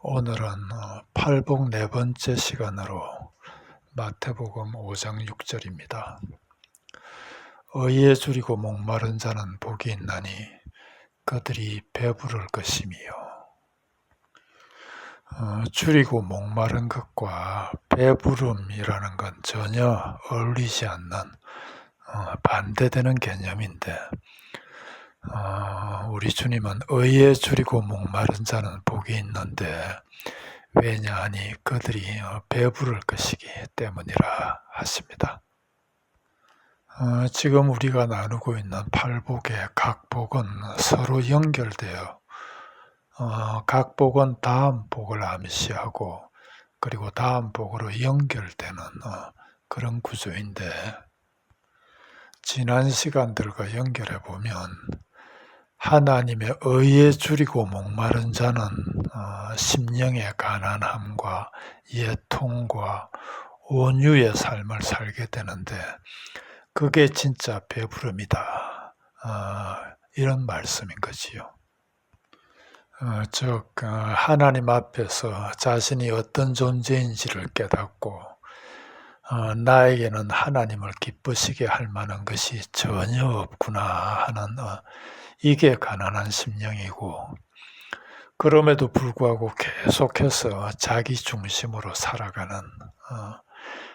오늘은 어, 팔복 네 번째 시간으로 마태복음 5장 6절입니다. 의에 줄이고 목마른 자는 복이 있나니 그들이 배부를 것이미요. 어, 줄이고 목마른 것과 배부름이라는 건 전혀 어울리지 않는 어, 반대되는 개념인데 어, 우리 주님은 의에 줄이고 목마른 자는 복이 있는데 왜냐하니 그들이 어, 배부를 것이기 때문이라 하십니다. 어, 지금 우리가 나누고 있는 팔복의 각 복은 서로 연결되어 어, 각 복은 다음 복을 암시하고 그리고 다음 복으로 연결되는 어, 그런 구조인데 지난 시간들과 연결해 보면 하나님의 의에 줄이고 목마른 자는 어, 심령의 가난함과 예통과 온유의 삶을 살게 되는데 그게 진짜 배부름이다. 어, 이런 말씀인 거지요. 어, 즉 어, 하나님 앞에서 자신이 어떤 존재인지를 깨닫고 어, 나에게는 하나님을 기쁘시게 할 만한 것이 전혀 없구나 하는 어, 이게 가난한 심령이고 그럼에도 불구하고 계속해서 자기 중심으로 살아가는 어,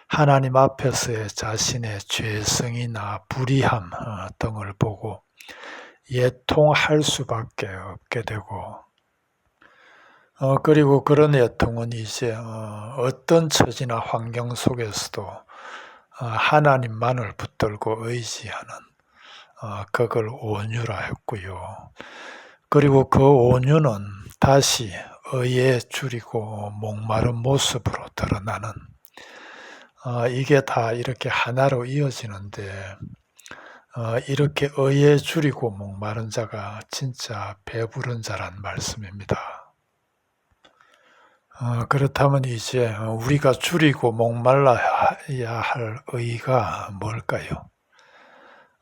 하나님 앞에서의 자신의 죄성이나 불의함 어, 등을 보고 예통할 수밖에 없게 되고 어, 그리고 그런 예통은 이제 어, 어떤 처지나 환경 속에서도 어, 하나님만을 붙들고 의지하는 어, 그걸 온유라 했고요. 그리고 그 온유는 다시 의에 줄이고 목마른 모습으로 드러나는 어, 이게 다 이렇게 하나로 이어지는데 어, 이렇게 의에 줄이고 목마른 자가 진짜 배부른 자란 말씀입니다. 어, 그렇다면 이제 우리가 줄이고 목말라야 할 의가 뭘까요?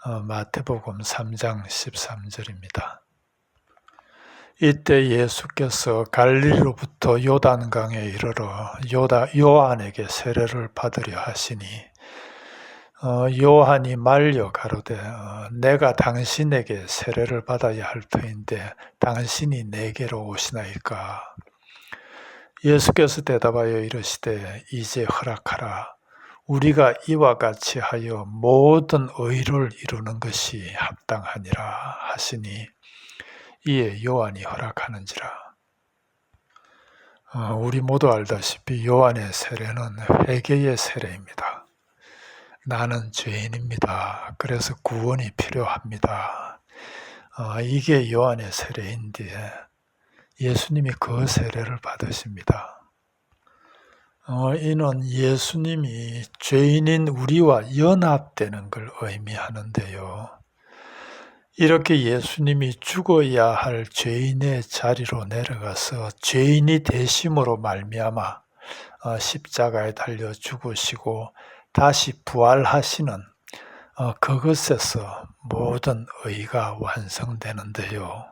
어, 마태복음 3장 13절입니다. 이때 예수께서 갈릴리로부터 요단강에 이르러 요다, 요한에게 세례를 받으려 하시니 어, 요한이 말려 가로되 어, 내가 당신에게 세례를 받아야 할 터인데 당신이 내게로 오시나이까 예수께서 대답하여 이르시되 이제 허락하라 우리가 이와 같이 하여 모든 의를 이루는 것이 합당하니라 하시니 이에 요한이 허락하는지라. 어, 우리 모두 알다시피 요한의 세례는 회개의 세례입니다. 나는 죄인입니다. 그래서 구원이 필요합니다. 어, 이게 요한의 세례인데 예수님이 그 세례를 받으십니다. 어, 이는 예수님이 죄인인 우리와 연합되는 걸 의미하는데요. 이렇게 예수님이 죽어야 할 죄인의 자리로 내려가서 죄인이 되심으로 말미암아 어, 십자가에 달려 죽으시고 다시 부활하시는 어, 그것에서 모든 의가 완성되는데요.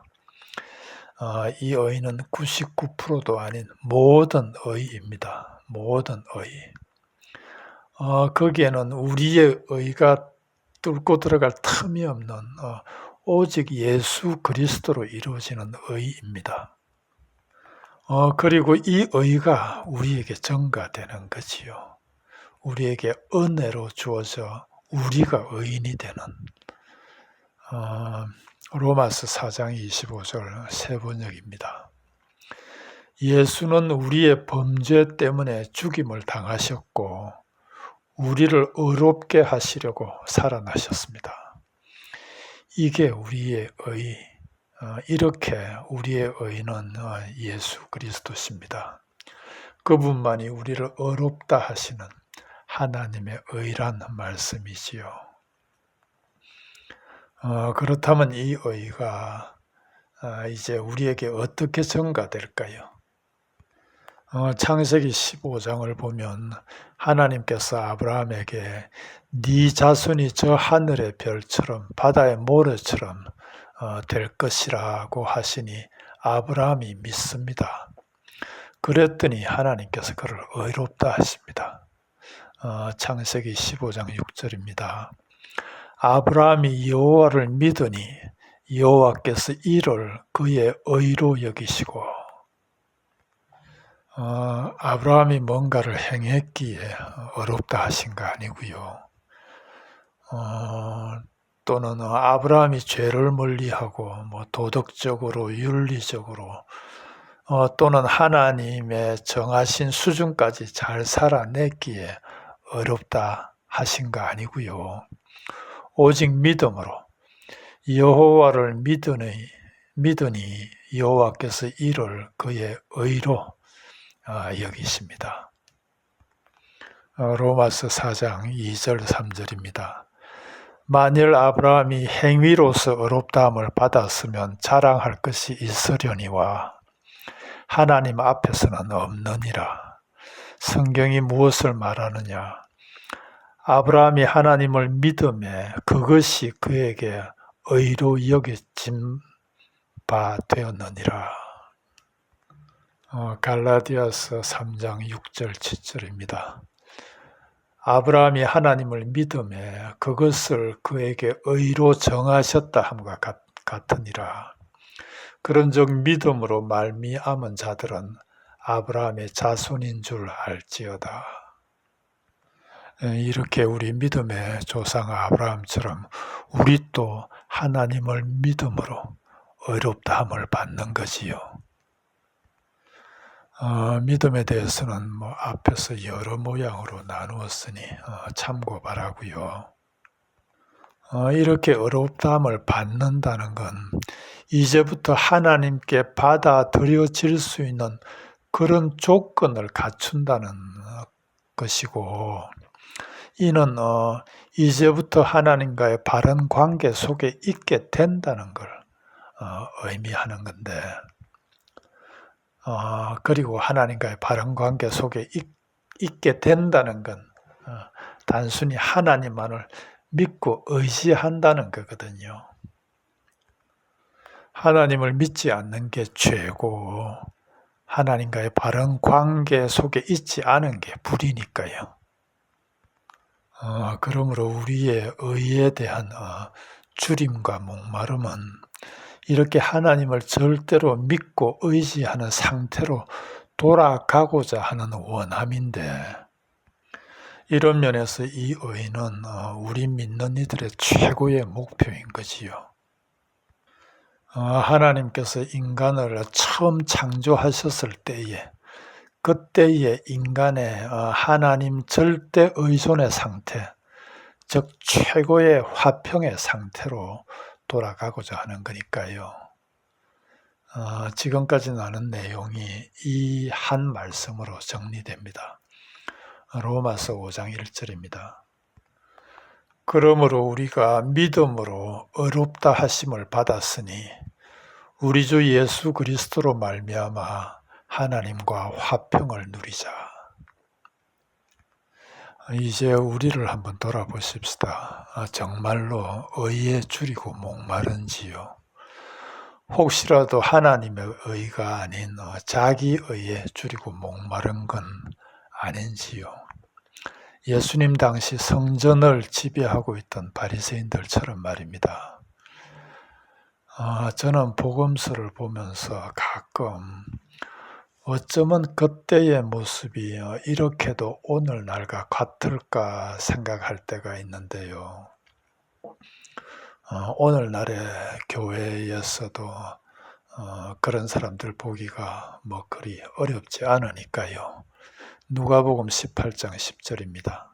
어, 이 의는 99%도 아닌 모든 의입니다. 모든 의. 어, 거기에는 우리의 의가 뚫고 들어갈 틈이 없는 어, 오직 예수 그리스도로 이루어지는 의입니다. 어, 그리고 이 의가 우리에게 전가되는 거지요. 우리에게 은혜로 주어져 우리가 의인이 되는 어, 로마스 4장 25절 세 번역입니다. 예수는 우리의 범죄 때문에 죽임을 당하셨고 우리를 의롭게 하시려고 살아나셨습니다. 이게 우리의 의, 어, 이렇게 우리의 의는 어, 예수 그리스도십니다. 그분만이 우리를 의롭다 하시는 하나님의 의란 말씀이지요. 어, 그렇다면 이 의가 이제 우리에게 어떻게 전가될까요? 어, 창세기 15장을 보면 하나님께서 아브라함에게 네 자손이 저 하늘의 별처럼 바다의 모래처럼 어, 될 것이라고 하시니 아브라함이 믿습니다. 그랬더니 하나님께서 그를 의롭다 하십니다. 어, 창세기 15장 6절입니다. 아브라함이 여호와를 믿으니 여호와께서 이를 그의 의로 여기시고 어, 아브라함이 뭔가를 행했기에 어렵다 하신 거 아니고요. 어, 또는 아브라함이 죄를 멀리하고 뭐 도덕적으로 윤리적으로 어, 또는 하나님의 정하신 수준까지 잘 살아냈기에 어렵다 하신 거 아니고요. 오직 믿음으로 여호와를 믿으니 믿으니 여호와께서 이를 그의 의로 아, 여기십니다. 어, 로마서 4장 2절 3절입니다. 만일 아브라함이 행위로서 어렵다함을 받았으면 자랑할 것이 있으려니와 하나님 앞에서는 없느니라. 성경이 무엇을 말하느냐? 아브라함이 하나님을 믿음에 그것이 그에게 의로 여겨진 바 되었느니라. 어, 갈라디아서 3장 6절 7절입니다. 아브라함이 하나님을 믿음에 그것을 그에게 의로 정하셨다 함과 같으니라. 그런즉 믿음으로 말미암은 자들은 아브라함의 자손인 줄 알지어다. 이렇게 우리 믿음의 조상 아브라함처럼 우리 또 하나님을 믿음으로 어렵다함을 받는 거지요. 어, 믿음에 대해서는 뭐 앞에서 여러 모양으로 나누었으니 어, 참고 바라고요. 어, 이렇게 어렵다함을 받는다는 건 이제부터 하나님께 받아들여질 수 있는 그런 조건을 갖춘다는 것이고 이는 어, 이제부터 하나님과의 바른 관계 속에 있게 된다는 걸 어, 의미하는 건데 어, 그리고 하나님과의 바른 관계 속에 있, 게 된다는 건 어, 단순히 하나님만을 믿고 의지한다는 거거든요. 하나님을 믿지 않는 게 죄고 하나님과의 바른 관계 속에 있지 않은 게 불이니까요. 어, 그러므로 우리의 의에 대한 어, 줄임과 목마름은 이렇게 하나님을 절대로 믿고 의지하는 상태로 돌아가고자 하는 원함인데 이런 면에서 이 의는 어, 우리 믿는 이들의 최고의 목표인 거지요. 어, 하나님께서 인간을 처음 창조하셨을 때에 그때의 인간의 어, 하나님 절대 의존의 상태, 즉 최고의 화평의 상태로 돌아가고자 하는 거니까요. 어, 지금까지 나눈 내용이 이 한 말씀으로 정리됩니다. 로마서 5장 1절입니다. 그러므로 우리가 믿음으로 어렵다 하심을 받았으니 우리 주 예수 그리스도로 말미암아 하나님과 화평을 누리자. 이제 우리를 한번 돌아보십시다. 아, 정말로 의에 줄이고 목마른지요. 혹시라도 하나님의 의가 아닌 어, 자기 의에 줄이고 목마른 건 아닌지요. 예수님 당시 성전을 지배하고 있던 바리새인들처럼 말입니다. 아, 저는 복음서를 보면서 가끔 어쩌면 그때의 모습이 어, 이렇게도 오늘날과 같을까 생각할 때가 있는데요. 어, 오늘날의 교회에서도 어, 그런 사람들 보기가 뭐 그리 어렵지 않으니까요. 누가복음 18장 10절입니다.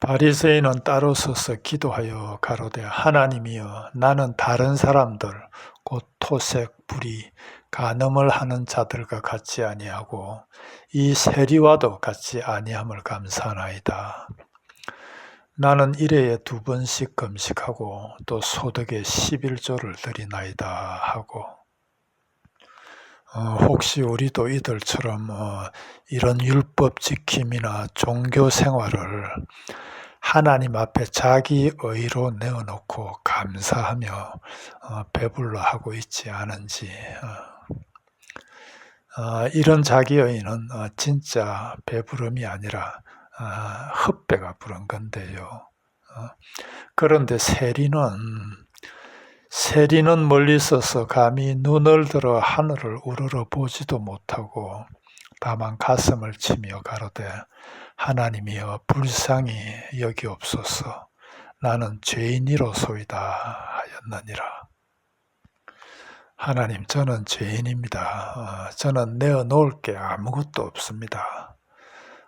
바리새인은 따로 서서 기도하여 가로되 하나님이여 나는 다른 사람들 곧 토색, 불이, 간음을 하는 자들과 같지 아니하고 이 세리와도 같지 아니함을 감사하나이다. 나는 일회에 두 번씩 금식하고 또 소득의 11조를 드리나이다 하고 어, 혹시 우리도 이들처럼 어, 이런 율법 지킴이나 종교 생활을 하나님 앞에 자기 의로 내어놓고 감사하며 어, 배불러 하고 있지 않은지 어, 어, 이런 자기의는 어, 진짜 배부름이 아니라 어, 헛배가 부른 건데요. 어, 그런데 세리는 세리는 멀리 서서 감히 눈을 들어 하늘을 우러러 보지도 못하고 다만 가슴을 치며 가로되 하나님이여 불쌍히 여기옵소서 나는 죄인이로소이다 하였느니라. 하나님 저는 죄인입니다. 어, 저는 내어 놓을 게 아무것도 없습니다.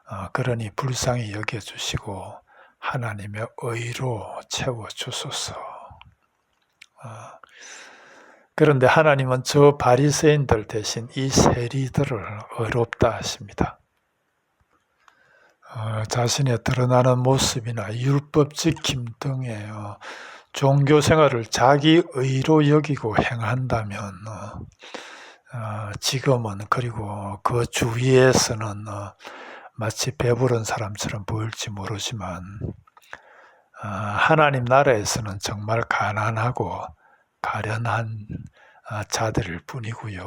어, 그러니 불쌍히 여겨주시고 하나님의 의로 채워주소서. 어, 그런데 하나님은 저 바리새인들 대신 이 세리들을 의롭다 하십니다. 어, 자신의 드러나는 모습이나 율법 지킴 등의 어, 종교 생활을 자기 의로 여기고 행한다면 어, 어, 지금은 그리고 그 주위에서는 어, 마치 배부른 사람처럼 보일지 모르지만 어, 하나님 나라에서는 정말 가난하고 가련한 어, 자들일 뿐이고요.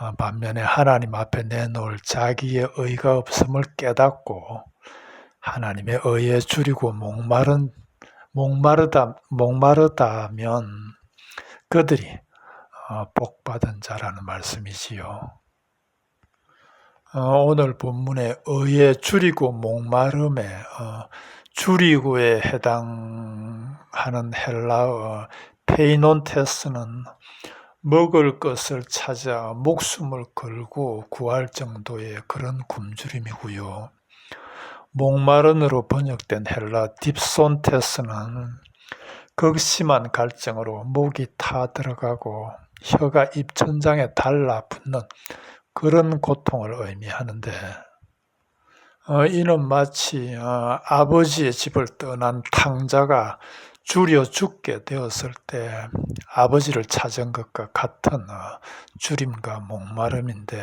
어, 반면에 하나님 앞에 내놓을 자기의 의가 없음을 깨닫고 하나님의 의에 줄이고 목마른 목마르다 목마르다면 그들이 어, 복받은 자라는 말씀이지요. 어, 오늘 본문의 의에 줄이고 목마름에 줄이고에 해당하는 헬라어 페이논테스는 먹을 것을 찾아 목숨을 걸고 구할 정도의 그런 굶주림이고요. 목마른으로 번역된 헬라 딥손테스는 극심한 갈증으로 목이 타 들어가고 혀가 입천장에 달라붙는 그런 고통을 의미하는데 어, 이는 마치 어, 아버지의 집을 떠난 탕자가 줄여 죽게 되었을 때 아버지를 찾은 것과 같은 어, 줄임과 목마름인데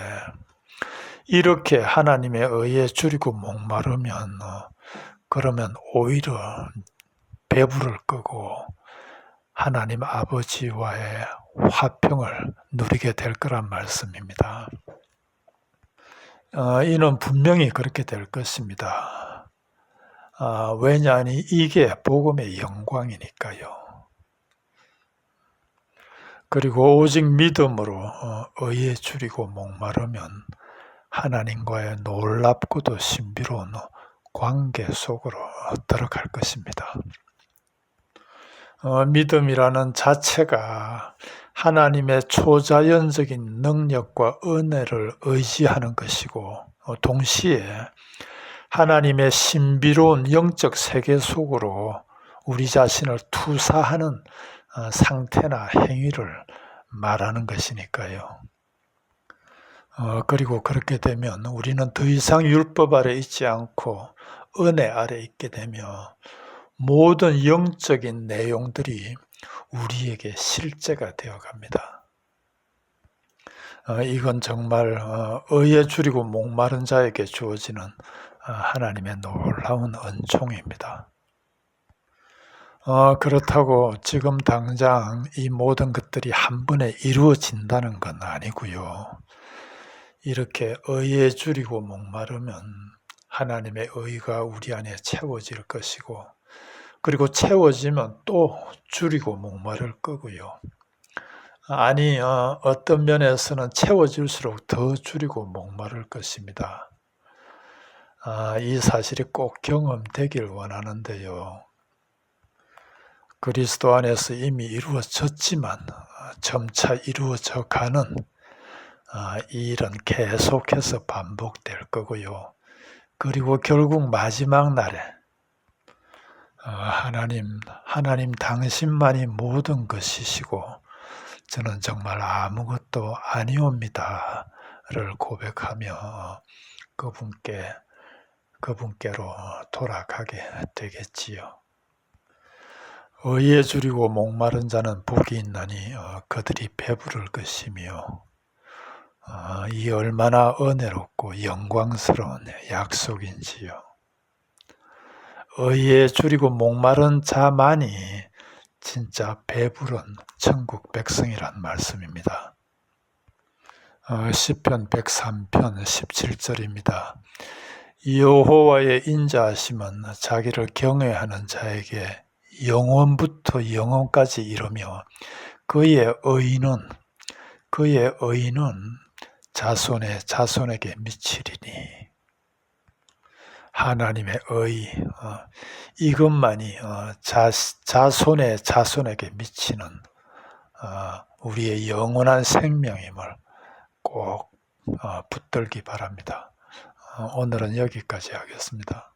이렇게 하나님의 의에 줄이고 목마르면 어, 그러면 오히려 배부를 끄고 하나님 아버지와의 화평을 누리게 될 거란 말씀입니다. 어, 이는 분명히 그렇게 될 것입니다. 아, 왜냐하니 이게 복음의 영광이니까요. 그리고 오직 믿음으로 어, 의에 줄이고 목마르면 하나님과의 놀랍고도 신비로운 관계 속으로 들어갈 것입니다. 어, 믿음이라는 자체가 하나님의 초자연적인 능력과 은혜를 의지하는 것이고 어, 동시에 하나님의 신비로운 영적 세계 속으로 우리 자신을 투사하는 어, 상태나 행위를 말하는 것이니까요. 어, 그리고 그렇게 되면 우리는 더 이상 율법 아래 있지 않고 은혜 아래 있게 되며 모든 영적인 내용들이 우리에게 실제가 되어 갑니다. 어, 이건 정말 어, 의에 줄이고 목마른 자에게 주어지는 어, 하나님의 놀라운 은총입니다. 어, 그렇다고 지금 당장 이 모든 것들이 한 번에 이루어진다는 건 아니고요. 이렇게 의에 줄이고 목마르면 하나님의 의가 우리 안에 채워질 것이고, 그리고 채워지면 또 줄이고 목마를 거고요. 아니, 어, 어떤 면에서는 채워질수록 더 줄이고 목마를 것입니다. 아, 이 사실이 꼭 경험되길 원하는데요. 그리스도 안에서 이미 이루어졌지만 아, 점차 이루어져 가는 아, 이 일은 계속해서 반복될 거고요. 그리고 결국 마지막 날에 하나님, 하나님 당신만이 모든 것이시고 저는 정말 아무것도 아니옵니다를 고백하며 그분께 그분께로 돌아가게 되겠지요. 의에 줄이고 목마른 자는 복이 있나니 어, 그들이 배부를 것이며 어, 이 얼마나 은혜롭고 영광스러운 약속인지요. 의에 줄이고 목마른 자만이 진짜 배부른 천국 백성이란 말씀입니다. 어, 시편 103편 17절입니다. 여호와의 인자하심은 자기를 경외하는 자에게 영원부터 영원까지 이르며 그의 의는 그의 의는 자손의 자손에게 미치리니 하나님의 의 어, 이것만이 어, 자, 자손의 자손에게 미치는 어, 우리의 영원한 생명임을 꼭 어, 붙들기 바랍니다. 어, 오늘은 여기까지 하겠습니다.